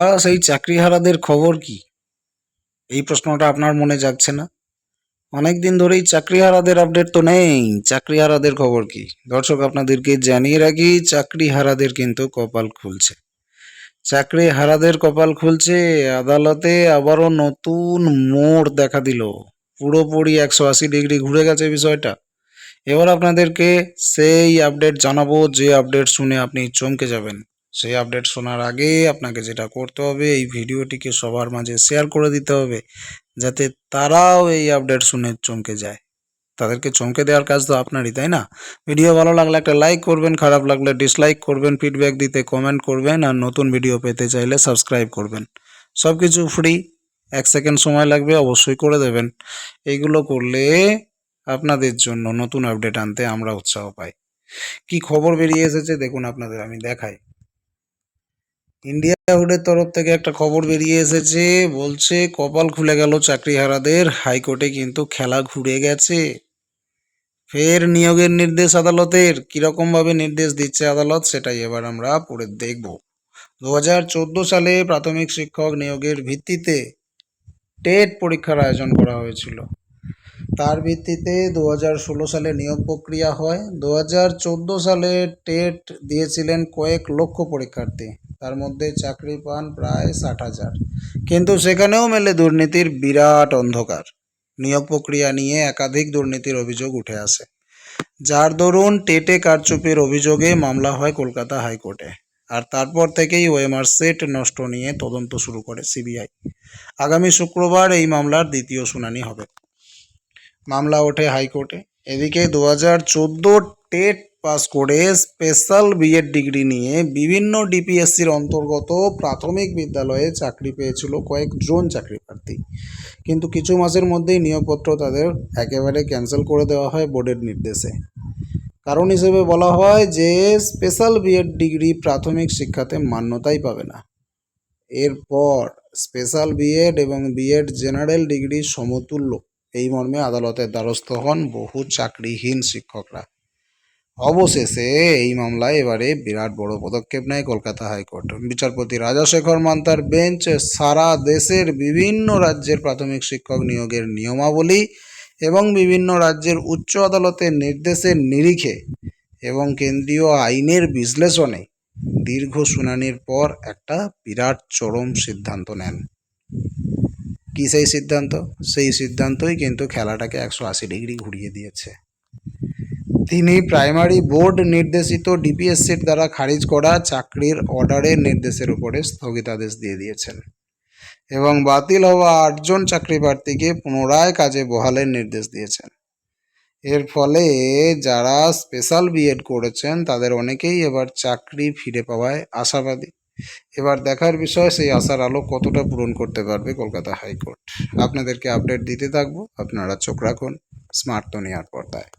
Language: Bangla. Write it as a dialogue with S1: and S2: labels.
S1: আহ, সেই চাকরিহারাদের খবর কি? এই প্রশ্নটা আপনার মনে জাগছে না? অনেক দিন ধরেই চাকরিহারাদের আপডেট তো নেই। চাকরিহারাদের খবর কি? দর্শক আপনাদেরকে জানিয়ে রাখি চাকরিহারাদের কিন্তু কপাল খুলছে। চাকরি হারাদের কপাল খুলছে আদালতে আবারও নতুন মোড় দেখা দিল। পুরোপুরি একশো আশি ডিগ্রি ঘুরে গেছে বিষয়টা। এবার আপনাদেরকে সেই আপডেট জানাব যে আপডেট শুনে আপনি চমকে যাবেন। সেই আপডেট শোনার আগে আপনাকে যেটা করতে হবে, এই ভিডিওটিকে সবার মাঝে শেয়ার করে দিতে হবে, যাতে তারাও এই আপডেট শুনে চমকে যায়। তাদেরকে চমকে দেওয়ার কাজ তো আপনারই, তাই না? ভিডিও ভালো লাগলে একটা লাইক করবেন, খারাপ লাগলে ডিসলাইক করবেন ফিডব্যাক দিতে কমেন্ট করবেন, আর নতুন ভিডিও পেতে চাইলে সাবস্ক্রাইব করবেন। সব কিছু ফ্রি এক সেকেন্ড সময় লাগবে, অবশ্যই করে দেবেন। এইগুলো করলে আপনাদের জন্য নতুন আপডেট আনতে আমরা উৎসাহ পাই। কি খবর বেরিয়ে এসেছে দেখুন আপনাদের, আমি দেখাই। ইন্ডিয়া হুডের তরফ থেকে একটা খবর বেরিয়ে এসেছে। বলছে, কপাল খুলে গেল চাকরিহারাদের, হাইকোর্টে কিন্তু খেলা ঘুরে গেছে। ফের নিয়োগের নির্দেশ আদালতের। কীরকম ভাবে নির্দেশ দিচ্ছে আদালত, সেটাই এবার আমরা পড়ে দেখব। দু হাজার চোদ্দ সালে প্রাথমিক শিক্ষক নিয়োগের ভিত্তিতে টেট পরীক্ষার আয়োজন করা হয়েছিল। তার ভিত্তিতে দু হাজার ষোলো সালে নিয়োগ প্রক্রিয়া হয়। দু হাজার চোদ্দ সালে টেট দিয়েছিলেন কয়েক লক্ষ পরীক্ষার্থী। তার মধ্যে চাকরি পান প্রায় ষাট হাজার। কিন্তু সেখানেও মেলে দুর্নীতির বিরাট অন্ধকার। নিয়োগ প্রক্রিয়া নিয়ে একাধিক দুর্নীতির অভিযোগ উঠে আসে। যার দরুন টেটে কারচুপির অভিযোগে মামলা হয় কলকাতা হাইকোর্টে। আর তারপর থেকেই ওএমআর সেট নষ্ট নিয়ে তদন্ত শুরু করে সিবিআই। আগামী শুক্রবার এই মামলার দ্বিতীয় শুনানি হবে। মামলা ওঠে হাইকোর্টে। এদিকে দু হাজার চোদ্দ টেট পাস করে স্পেশাল বিএড ডিগ্রি নিয়ে বিভিন্ন ডিপিএসসির অন্তর্গত প্রাথমিক বিদ্যালয়ে চাকরি পেয়েছিল কয়েকজন চাকরি প্রার্থী কিন্তু কিছু মাসের মধ্যেই নিয়োগপত্র তাদের একেবারে ক্যান্সেল করে দেওয়া হয় বোর্ডের নির্দেশে। কারণ হিসেবে বলা হয় যে স্পেশাল বিএড ডিগ্রি প্রাথমিক শিক্ষাতে মান্যতাই পাবে না। এরপর স্পেশাল বিএড এবং বিএড জেনারেল ডিগ্রি সমতুল্য। এই মর্মে আদালতের দ্বারস্থ হন বহু চাকরিহীন শিক্ষকরা। অবশেষে এই মামলায় এবারে বিরাট বড় পদক্ষেপ নেয় কলকাতা হাইকোর্ট। বিচারপতি রাজাশেখর মান্তার বেঞ্চ সারা দেশের বিভিন্ন রাজ্যের প্রাথমিক শিক্ষক নিয়োগের নিয়মাবলী এবং বিভিন্ন রাজ্যের উচ্চ আদালতের নির্দেশের নিরিখে এবং কেন্দ্রীয় আইনের বিশ্লেষণে দীর্ঘ শুনানির পর একটা বিরাট চরম সিদ্ধান্ত নেন। কি সেই সিদ্ধান্ত? সেই সিদ্ধান্তই কিন্তু খেলাটাকে একশো আশি ডিগ্রি ঘুরিয়ে দিয়েছে। তিনি প্রাইমারি বোর্ড নির্দেশিত ডিপিএসসির দ্বারা খারিজ করা চাকরির অর্ডারের নির্দেশের উপরে স্থগিতাদেশ দিয়ে দিয়েছেন এবং বাতিল হওয়া আটজন চাকরি প্রার্থীকে পুনরায় কাজে বহালের নির্দেশ দিয়েছেন। এর ফলে যারা স্পেশাল বিএড করেছেন, তাদের অনেকেই এবার চাকরি ফিরে পাওয়ায় আশাবাদী। এবার দেখার বিষয়, সেই আশার আলো কতটা পূরণ করতে পারবে কলকাতা হাইকোর্ট। আপনাদেরকে আপডেট দিতে থাকব। আপনারা চোখ রাখুন স্মার্ট দুনিয়ার পর্দায়।